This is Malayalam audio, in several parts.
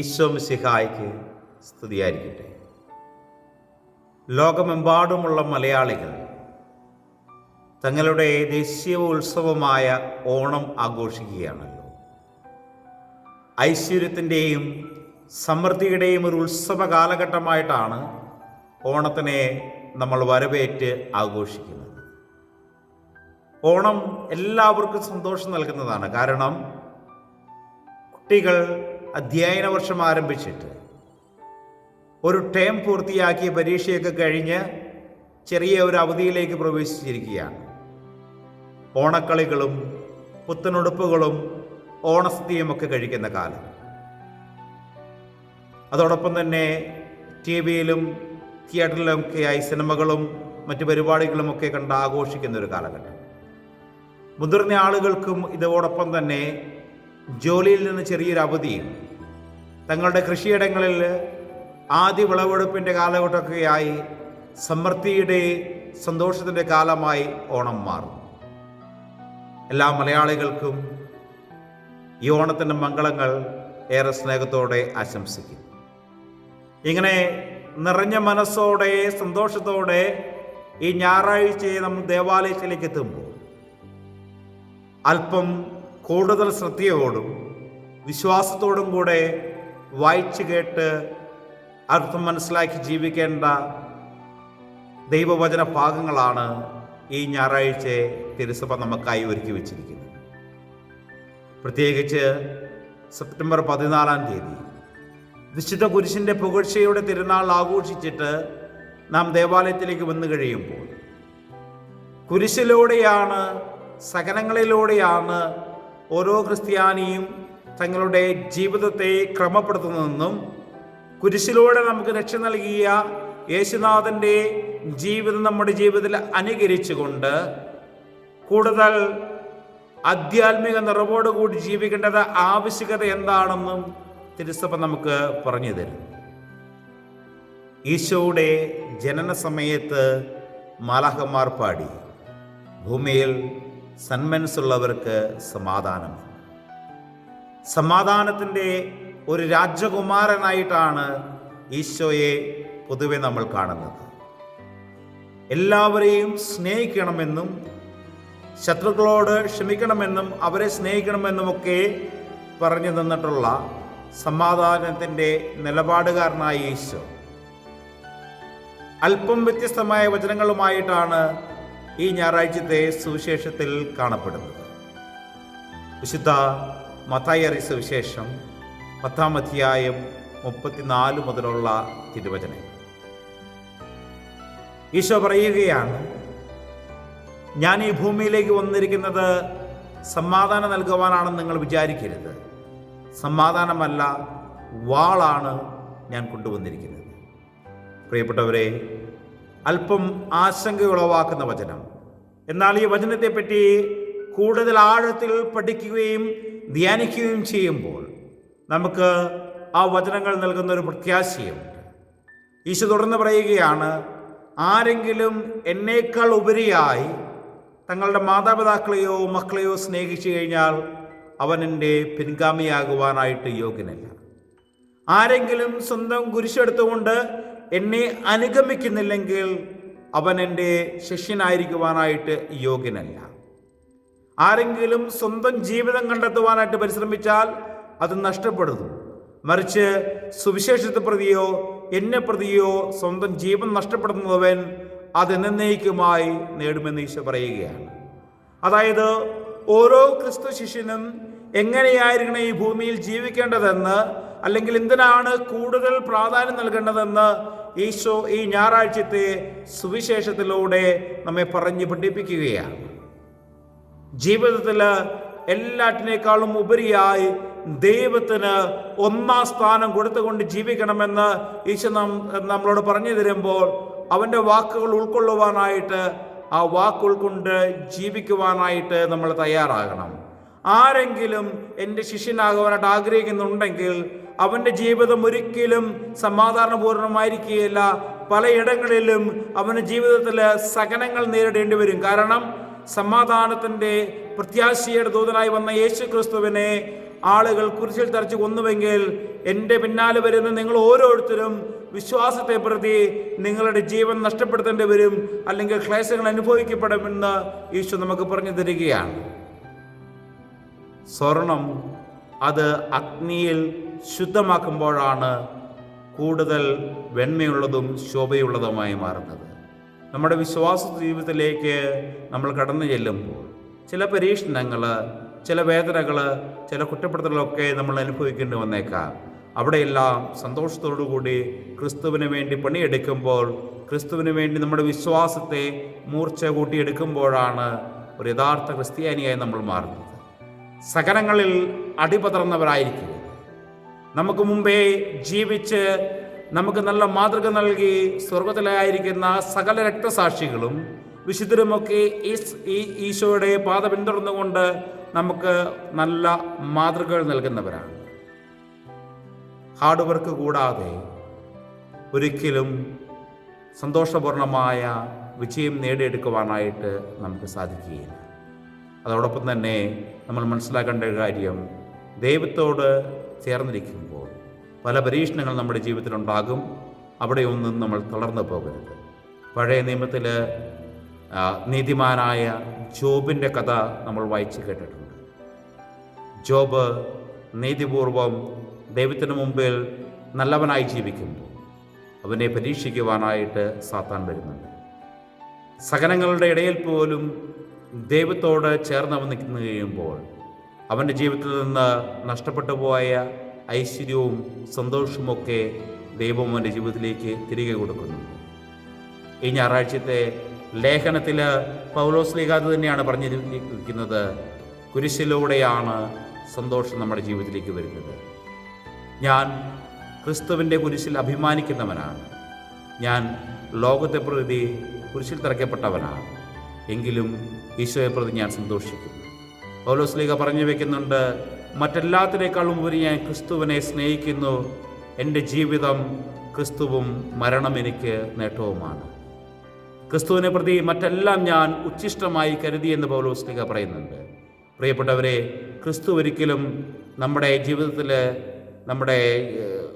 ഈശോ മിശിഹായ്ക്ക് സ്തുതിയായിരിക്കട്ടെ. ലോകമെമ്പാടുമുള്ള മലയാളികൾ തങ്ങളുടെ ദേശീയ ഉത്സവമായ ഓണം ആഘോഷിക്കുകയാണല്ലോ. ഐശ്വര്യത്തിന്റെയും സമൃദ്ധിയുടെയും ഒരു ഉത്സവ കാലഘട്ടമായിട്ടാണ് ഓണത്തിനെ നമ്മൾ വരവേറ്റ് ആഘോഷിക്കുന്നത്. ഓണം എല്ലാവർക്കും സന്തോഷം നൽകുന്നതാണ്. കാരണം കുട്ടികൾ അധ്യയന വർഷം ആരംഭിച്ചിട്ട് ഒരു ടേം പൂർത്തിയാക്കിയ പരീക്ഷയൊക്കെ കഴിഞ്ഞ് ചെറിയ ഒരു അവധിയിലേക്ക് പ്രവേശിച്ചിരിക്കുകയാണ്. ഓണക്കളികളും പുത്തനുടുപ്പുകളും ഓണസദ്യയും ഒക്കെ കഴിക്കുന്ന കാലം. അതോടൊപ്പം തന്നെ ടി വിയിലും തിയേറ്ററിലുമൊക്കെയായി സിനിമകളും മറ്റു പരിപാടികളുമൊക്കെ കണ്ട് ആഘോഷിക്കുന്ന ഒരു കാലഘട്ടം. മുതിർന്ന ആളുകൾക്കും ഇതോടൊപ്പം തന്നെ ജോലിയിൽ നിന്ന് ചെറിയൊരു അവധിയും തങ്ങളുടെ കൃഷിയിടങ്ങളിൽ ആദ്യ വിളവെടുപ്പിന്റെ കാലഘട്ടമൊക്കെയായി സമൃദ്ധിയുടെ സന്തോഷത്തിന്റെ കാലമായി ഓണം മാറും എല്ലാ മലയാളികൾക്കും ഈ ഓണത്തിന്റെ മംഗളങ്ങൾ ഏറെ സ്നേഹത്തോടെ ആശംസിക്കും ഇങ്ങനെ നിറഞ്ഞ മനസ്സോടെ സന്തോഷത്തോടെ ഈ ഞായറാഴ്ചയെ നമ്മൾ ദേവാലയത്തിലേക്ക് എത്തുമ്പോൾ അല്പം കൂടുതൽ ശ്രദ്ധയോടും വിശ്വാസത്തോടും കൂടെ വായിച്ചു കേട്ട് അർത്ഥം മനസ്സിലാക്കി ജീവിക്കേണ്ട ദൈവവചന ഭാഗങ്ങളാണ് ഈ ഞായറാഴ്ച തിരുസഭ നമുക്കായി ഒരുക്കി വച്ചിരിക്കുന്നത്. പ്രത്യേകിച്ച് സെപ്റ്റംബർ പതിനാലാം തീയതി. വിശുദ്ധ കുരിശിന്റെ പുകഴ്ചയുടെ തിരുനാൾ ആഘോഷിച്ചിട്ട് നാം ദേവാലയത്തിലേക്ക് വന്നു കഴിയുമ്പോൾ കുരിശിലൂടെയാണ് സകനങ്ങളിലൂടെയാണ് ഓരോ ക്രിസ്ത്യാനിയും തങ്ങളുടെ ജീവിതത്തെ ക്രമപ്പെടുത്തുന്നതെന്നും കുരിശിലൂടെ നമുക്ക് രക്ഷ നൽകിയ യേശുനാഥന്റെ ജീവിതം നമ്മുടെ ജീവിതത്തിൽ അനുകരിച്ചുകൊണ്ട് കൂടുതൽ ആധ്യാത്മിക നിറവോടുകൂടി ജീവിക്കേണ്ടത് ആവശ്യകത എന്താണെന്നും തിരുസഭ നമുക്ക് പറഞ്ഞു തരും. ഈശോയുടെ ജനന സമയത്ത് മാലാഹമാർ പാടി ഭൂമിയിൽ സന്മനസ്സുള്ളവർക്ക് സമാധാനം സമാധാനത്തിന്റെ ഒരു രാജകുമാരനായിട്ടാണ് ഈശോയെ പൊതുവെ നമ്മൾ കാണുന്നത്. എല്ലാവരെയും സ്നേഹിക്കണമെന്നും ശത്രുക്കളോട് ക്ഷമിക്കണമെന്നും അവരെ സ്നേഹിക്കണമെന്നുമൊക്കെ പറഞ്ഞു തന്നിട്ടുള്ള സമാധാനത്തിന്റെ നിലപാടുകാരനായ ഈശോ. അല്പം വ്യത്യസ്തമായ വചനങ്ങളുമായിട്ടാണ് ഈ ഞായറാഴ്ചത്തെ സുവിശേഷത്തിൽ കാണപ്പെടുന്നത്. വിശുദ്ധ മത്തായറി സുവിശേഷം പത്താം അധ്യായം മുപ്പത്തിനാല് മുതലുള്ള തിരുവചനം. ഈശോ പറയുകയാണ് ഞാൻ ഈ ഭൂമിയിലേക്ക് വന്നിരിക്കുന്നത് സമാധാനം നൽകുവാനാണെന്ന് നിങ്ങൾ വിചാരിക്കരുത്. സമാധാനമല്ല വാളാണ് ഞാൻ കൊണ്ടുവന്നിരിക്കുന്നത്. പ്രിയപ്പെട്ടവരെ അല്പം ആശങ്ക ഉളവാക്കുന്ന വചനം. എന്നാൽ ഈ വചനത്തെപ്പറ്റി കൂടുതൽ ആഴത്തിൽ പഠിക്കുകയും ധ്യാനിക്കുകയും ചെയ്യുമ്പോൾ നമുക്ക് ആ വചനങ്ങൾ നൽകുന്ന ഒരു പ്രത്യാശയുണ്ട്. ഈശോ തുടർന്ന് പറയുകയാണ് ആരെങ്കിലും എന്നേക്കാൾ ഉപരിയായി തങ്ങളുടെ മാതാപിതാക്കളെയോ മക്കളെയോ സ്നേഹിച്ചു കഴിഞ്ഞാൽ അവൻ എന്റെ പിൻഗാമിയാകുവാനായിട്ട് യോഗ്യനല്ല. ആരെങ്കിലും സ്വന്തം കുരിശെടുത്തുകൊണ്ട് എന്നെ അനുഗമിക്കുന്നില്ലെങ്കിൽ അവൻ എന്റെ ശിഷ്യനായിരിക്കുവാനായിട്ട് യോഗ്യനല്ല. ആരെങ്കിലും സ്വന്തം ജീവിതം കണ്ടെത്തുവാനായിട്ട് പരിശ്രമിച്ചാൽ അത് നഷ്ടപ്പെടുന്നു. മറിച്ച് സുവിശേഷത്തെ പ്രതിയോ എന്നെ പ്രതിയോ സ്വന്തം ജീവൻ നഷ്ടപ്പെടുന്നവൻ അത് എന്നേക്കുമായി നേടുമെന്ന് ഈശോ പറയുകയാണ്. അതായത് ഓരോ ക്രിസ്തു ശിഷ്യനും എങ്ങനെയായിരിക്കണം ഈ ഭൂമിയിൽ ജീവിക്കേണ്ടതെന്ന് അല്ലെങ്കിൽ എന്തിനാണ് കൂടുതൽ പ്രാധാന്യം നൽകേണ്ടതെന്ന് ഈശോ ഈ ഞായറാഴ്ചത്തെ സുവിശേഷത്തിലൂടെ നമ്മെ പറഞ്ഞു പഠിപ്പിക്കുകയാണ്. ജീവിതത്തിൽ എല്ലാറ്റിനേക്കാളും ഉപരിയായി ദൈവത്തിന് ഒന്നാം സ്ഥാനം കൊടുത്തുകൊണ്ട് ജീവിക്കണമെന്ന് ഈശോ നാം നമ്മളോട് പറഞ്ഞു തരുമ്പോൾ അവന്റെ വാക്കുകൾ ഉൾക്കൊള്ളുവാനായിട്ട് ആ വാക്ക് ഉൾക്കൊണ്ട് ജീവിക്കുവാനായിട്ട് നമ്മൾ തയ്യാറാകണം. ആരെങ്കിലും എന്റെ ശിഷ്യനാകുവാനായിട്ട് ആഗ്രഹിക്കുന്നുണ്ടെങ്കിൽ അവന്റെ ജീവിതം ഒരിക്കലും സമാധാനപൂർണമായിരിക്കുകയില്ല പലയിടങ്ങളിലും അവന്റെ ജീവിതത്തിൽ സഹനങ്ങൾ നേരിടേണ്ടി വരും. കാരണം സമാധാനത്തിന്റെ പ്രത്യാശയുടെ ദൂതനായി വന്ന യേശു ക്രിസ്തുവിനെ ആളുകൾ കുരിശിൽ തറച്ച് കൊന്നുവെങ്കിൽ എന്റെ പിന്നാലെ വരുന്ന നിങ്ങൾ ഓരോരുത്തരും വിശ്വാസത്തെ പ്രതി നിങ്ങളുടെ ജീവൻ നഷ്ടപ്പെടുത്തേണ്ടി വരും അല്ലെങ്കിൽ ക്ലേശങ്ങൾ അനുഭവിക്കപ്പെടുമെന്ന് ഈശോ നമുക്ക് പറഞ്ഞു തരികയാണ്. സ്വർണം അത് അഗ്നിയിൽ ശുദ്ധമാക്കുമ്പോഴാണ് കൂടുതൽ വെണ്മയുള്ളതും ശോഭയുള്ളതുമായി മാറുന്നത്. നമ്മുടെ വിശ്വാസ ജീവിതത്തിലേക്ക് നമ്മൾ കടന്നു ചെല്ലുമ്പോൾ ചില പരീക്ഷണങ്ങൾ ചില വേദനകൾ ചില കുറ്റപ്പെടുത്തലുകളൊക്കെ നമ്മൾ അനുഭവിക്കേണ്ടി വന്നേക്കാം. അവിടെയെല്ലാം സന്തോഷത്തോടു കൂടി ക്രിസ്തുവിന് വേണ്ടി പണിയെടുക്കുമ്പോൾ ക്രിസ്തുവിന് വേണ്ടി നമ്മുടെ വിശ്വാസത്തെ മൂർച്ച കൂട്ടിയെടുക്കുമ്പോഴാണ് ഒരു യഥാർത്ഥ ക്രിസ്ത്യാനിയായി നമ്മൾ മാറുന്നത്. സകലങ്ങളിൽ അടിപതർന്നവരായിരിക്കും നമുക്ക് മുമ്പേ ജീവിച്ച് നമുക്ക് നല്ല മാതൃക നൽകി സ്വർഗത്തിലായിരിക്കുന്ന സകല രക്തസാക്ഷികളും വിശുദ്ധരുമൊക്കെ ഈ ഈശോയുടെ പാത പിന്തുടർന്നുകൊണ്ട് നമുക്ക് നല്ല മാതൃകകൾ നൽകുന്നവരാണ്. ഹാർഡ് വർക്ക് കൂടാതെ ഒരിക്കലും സന്തോഷപൂർണമായ വിജയം നേടിയെടുക്കുവാനായിട്ട് നമുക്ക് സാധിക്കുകയില്ല. അതോടൊപ്പം തന്നെ നമ്മൾ മനസ്സിലാക്കേണ്ട കാര്യം ദൈവത്തോട് ചേർന്നിരിക്കുമ്പോൾ പല പരീക്ഷണങ്ങൾ നമ്മുടെ ജീവിതത്തിലുണ്ടാകും. അവിടെയൊന്നും നമ്മൾ തളർന്നു പോകരുത്. പഴയ നിയമത്തിൽ നീതിമാനായ ജോബിന്റെ കഥ നമ്മൾ വായിച്ചു കേട്ടിട്ടുണ്ട്. ജോബ് നീതിപൂർവം ദൈവത്തിന് മുമ്പിൽ നല്ലവനായി ജീവിക്കുമ്പോൾ അവനെ പരീക്ഷിക്കുവാനായിട്ട് സാത്താൻ വരുന്നുണ്ട്. സഹനങ്ങളുടെ ഇടയിൽ പോലും ദൈവത്തോട് ചേർന്ന് കഴിയുമ്പോൾ അവന്റെ ജീവിതത്തിൽ നിന്ന് നഷ്ടപ്പെട്ടു പോയ ഐശ്വര്യവും സന്തോഷവുമൊക്കെ ദൈവം അവന്റെ ജീവിതത്തിലേക്ക് തിരികെ കൊടുക്കുന്നു. ഈ ഞായറാഴ്ചത്തെ ലേഖനത്തിൽ പൗലോസ് ലീഗാത് തന്നെയാണ് പറഞ്ഞിരിക്കുന്നത് കുരിശിലൂടെയാണ് സന്തോഷം നമ്മുടെ ജീവിതത്തിലേക്ക് വരുന്നത്. ഞാൻ ക്രിസ്തുവിന്റെ കുരിശിൽ അഭിമാനിക്കുന്നവനാണ്. ഞാൻ ലോകത്തെ പ്രതി കുരിശിൽ തറയ്ക്കപ്പെട്ടവനാണ് എങ്കിലും ഈശോയെ പ്രതി ഞാൻ സന്തോഷിക്കുന്നു. പൗലോസ് ലീഗ പറഞ്ഞു വെക്കുന്നുണ്ട് മറ്റെല്ലാത്തിനേക്കാളും ഉപരി ഞാൻ ക്രിസ്തുവിനെ സ്നേഹിക്കുന്നു. എന്റെ ജീവിതം ക്രിസ്തുവും മരണം എനിക്ക് നേട്ടവുമാണ്. ക്രിസ്തുവിനെ പ്രതി മറ്റെല്ലാം ഞാൻ ഉച്ഛിഷ്ടമായി കരുതി എന്ന് പൗലോസ് ലിഖ പറയുന്നുണ്ട്. പ്രിയപ്പെട്ടവരെ ക്രിസ്തു ഒരിക്കലും നമ്മുടെ ജീവിതത്തിൽ നമ്മുടെ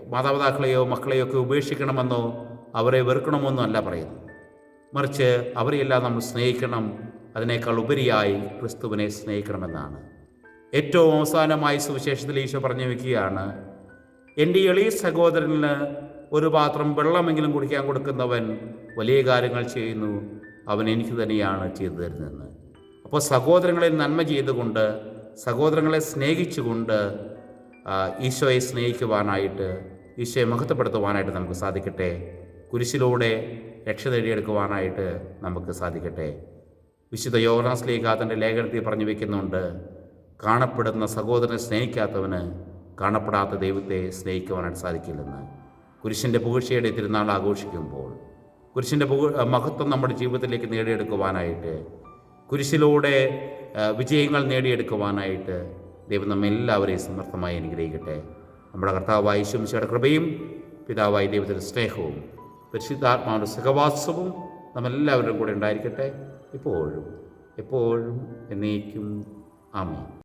മാതാപിതാക്കളെയോ മക്കളെയോ ഒക്കെ ഉപേക്ഷിക്കണമെന്നോ അവരെ വെറുക്കണമെന്നോ അല്ല പറയുന്നത്. മറിച്ച് അവരെയെല്ലാം നമ്മൾ സ്നേഹിക്കണം. അതിനേക്കാൾ ഉപരിയായി ക്രിസ്തുവിനെ സ്നേഹിക്കണമെന്നാണ്. ഏറ്റവും അവസാനമായി സുവിശേഷത്തിൽ ഈശോ പറഞ്ഞു വെക്കുകയാണ് എന്റെ എളിയ സഹോദരന് ഒരു പാത്രം വെള്ളമെങ്കിലും കുടിക്കാൻ കൊടുക്കുന്നവൻ വലിയ കാര്യങ്ങൾ ചെയ്യുന്നു. അവൻ എനിക്ക് തന്നെയാണ് ചെയ്തു തരുന്നതെന്ന്. അപ്പോൾ സഹോദരങ്ങളെ നന്മ ചെയ്തുകൊണ്ട് സഹോദരങ്ങളെ സ്നേഹിച്ചുകൊണ്ട് ഈശോയെ സ്നേഹിക്കുവാനായിട്ട് ഈശോയെ മഹത്വപ്പെടുത്തുവാനായിട്ട് നമുക്ക് സാധിക്കട്ടെ. കുരിശിലൂടെ രക്ഷ നേടിയെടുക്കുവാനായിട്ട് നമുക്ക് സാധിക്കട്ടെ. വിശുദ്ധ യോഹനാസ് തന്റെ ലേഖനത്തിൽ പറഞ്ഞു വെക്കുന്നുണ്ട് കാണപ്പെടുന്ന സഹോദരനെ സ്നേഹിക്കാത്തവന് കാണപ്പെടാത്ത ദൈവത്തെ സ്നേഹിക്കുവാനായിട്ട് സാധിക്കില്ലെന്ന്. കുരിശിന്റെ പുകഴ്ചയുടെ തിരുനാൾ ആഘോഷിക്കുമ്പോൾ കുരിശിന്റെ മഹത്വം നമ്മുടെ ജീവിതത്തിലേക്ക് നേടിയെടുക്കുവാനായിട്ട് കുരിശിലൂടെ വിജയങ്ങൾ നേടിയെടുക്കുവാനായിട്ട് ദൈവം നമ്മെല്ലാവരെയും സമർത്ഥമായി അനുഗ്രഹിക്കട്ടെ. നമ്മുടെ കർത്താവായ ശുംശയുടെ കൃപയും പിതാവായ ദൈവത്തിന്റെ സ്നേഹവും പരിശുദ്ധാത്മാവിന്റെ സഹവാസവും നമ്മെല്ലാവരും കൂടെ ഉണ്ടായിരിക്കട്ടെ. ഇപ്പോഴും എപ്പോഴും എന്നേക്കും. ആമേൻ.